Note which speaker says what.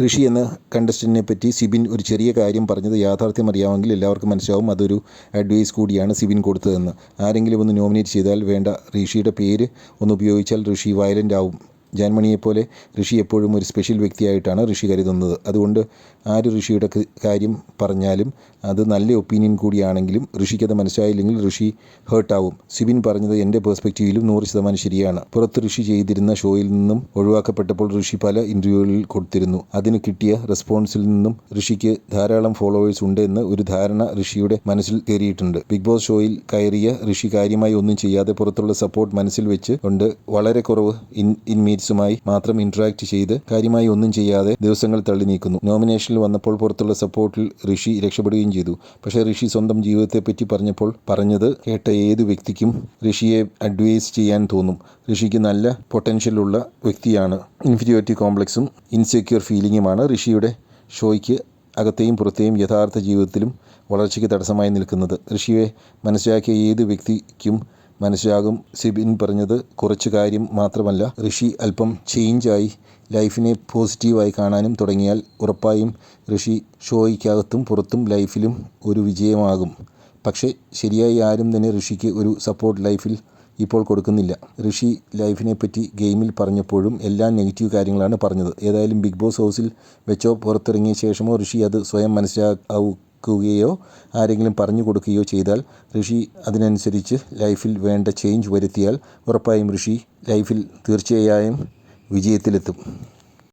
Speaker 1: ഋഷി എന്ന കണ്ടസ്റ്റന്റിനെ പറ്റി സിബിൻ ഒരു ചെറിയ കാര്യം പറഞ്ഞത് യാഥാർത്ഥ്യം അറിയാമെങ്കിൽ എല്ലാവർക്കും മനസ്സിലാവും. അതൊരു അഡ്വൈസ് കൂടിയാണ് സിബിൻ കൊടുത്തതെന്ന്. ആരെങ്കിലും ഒന്ന് നോമിനേറ്റ് ചെയ്താൽ വേണ്ട ഋഷിയുടെ പേര് ഒന്ന് ഉപയോഗിച്ചാൽ ഋഷി വയലന്റ് ആവും. ജാൻമണിയെപ്പോലെ ഋഷി എപ്പോഴും ഒരു സ്പെഷ്യൽ വ്യക്തിയായിട്ടാണ് ഋഷി കരുതുന്നത്. അതുകൊണ്ട് ആര് ഋഷിയുടെ കാര്യം പറഞ്ഞാലും അത് നല്ല ഒപ്പീനിയൻ കൂടിയാണെങ്കിലും ഋഷിക്കത് മനസ്സിലായില്ലെങ്കിൽ ഋഷി ഹേർട്ടാവും സിബിൻ പറഞ്ഞത് എന്റെ പേഴ്സ്പെക്റ്റീവിലും നൂറ് ശതമാനം ശരിയാണ്. പുറത്ത് ഋഷി ചെയ്തിരുന്ന ഷോയിൽ നിന്നും ഒഴിവാക്കപ്പെട്ടപ്പോൾ ഋഷി പല ഇന്റർവ്യൂകളിൽ കൊടുത്തിരുന്നു. അതിന് കിട്ടിയ റെസ്പോൺസിൽ നിന്നും ഋഷിക്ക് ധാരാളം ഫോളോവേഴ്സ് ഉണ്ട് എന്ന് ഒരു ധാരണ ഋഷിയുടെ മനസ്സിൽ കയറിയിട്ടുണ്ട്. ബിഗ് ബോസ് ഷോയിൽ കയറിയ ഋഷി കാര്യമായി ഒന്നും ചെയ്യാതെ പുറത്തുള്ള സപ്പോർട്ട് മനസ്സിൽ വെച്ച് കൊണ്ട് വളരെ കുറവ് ഇൻ ഇൻമേറ്റ്സുമായി മാത്രം ഇന്ററാക്ട് ചെയ്ത് കാര്യമായി ഒന്നും ചെയ്യാതെ ദിവസങ്ങൾ തള്ളി നീക്കുന്നു. നോമിനേഷനിൽ വന്നപ്പോൾ പുറത്തുള്ള സപ്പോർട്ടിൽ ഋഷി രക്ഷപ്പെടുകയും ചെയ്തു. പക്ഷേ ഋഷി സ്വന്തം ജീവിതത്തെപ്പറ്റി പറഞ്ഞപ്പോൾ പറഞ്ഞത് കേട്ട ഏത് വ്യക്തിക്കും ഋഷിയെ അഡ്വൈസ് ചെയ്യാൻ തോന്നും. ഋഷിക്ക് നല്ല പൊട്ടൻഷ്യലുള്ള വ്യക്തിയാണ്. ഇൻഫീരിയോറിറ്റി കോംപ്ലക്സും ഇൻസെക്യൂർ ഫീലിംഗുമാണ് ഋഷിയുടെ ഷോയ്ക്ക് അകത്തെയും പുറത്തെയും യഥാർത്ഥ ജീവിതത്തിലും വളർച്ചയ്ക്ക് തടസ്സമായി നിൽക്കുന്നത്. ഋഷിയെ മനസ്സിലാക്കിയ ഏത് വ്യക്തിക്കും മനസ്സിലാകും. സിബിൻ പറഞ്ഞത് കുറച്ച് കാര്യം മാത്രമല്ല ഋഷി അല്പം ചേഞ്ചായി ലൈഫിനെ പോസിറ്റീവായി കാണാനും തുടങ്ങിയാൽ ഉറപ്പായും ഋഷി ഷോയ്ക്കകത്തും പുറത്തും ലൈഫിലും ഒരു വിജയമാകും. പക്ഷേ ശരിയായി ആരും തന്നെ ഋഷിക്ക് ഒരു സപ്പോർട്ട് ലൈഫിൽ ഇപ്പോൾ കൊടുക്കുന്നില്ല. ഋഷി ലൈഫിനെ പറ്റി ഗെയിമിൽ പറഞ്ഞപ്പോഴും എല്ലാ നെഗറ്റീവ് കാര്യങ്ങളാണ് പറഞ്ഞത്. ഏതായാലും ബിഗ് ബോസ് ഹൗസിൽ വെച്ചോ പുറത്തിറങ്ങിയ ശേഷമോ ഋഷി അത് സ്വയം മനസ്സിലാക്കുകയോ ആരെങ്കിലും പറഞ്ഞു കൊടുക്കുകയോ ചെയ്താൽ ഋഷി അതിനനുസരിച്ച് ലൈഫിൽ വേണ്ട ചേഞ്ച് വരുത്തിയാൽ ഉറപ്പായും ഋഷി ലൈഫിൽ തീർച്ചയായും വിജയത്തിലെത്തും.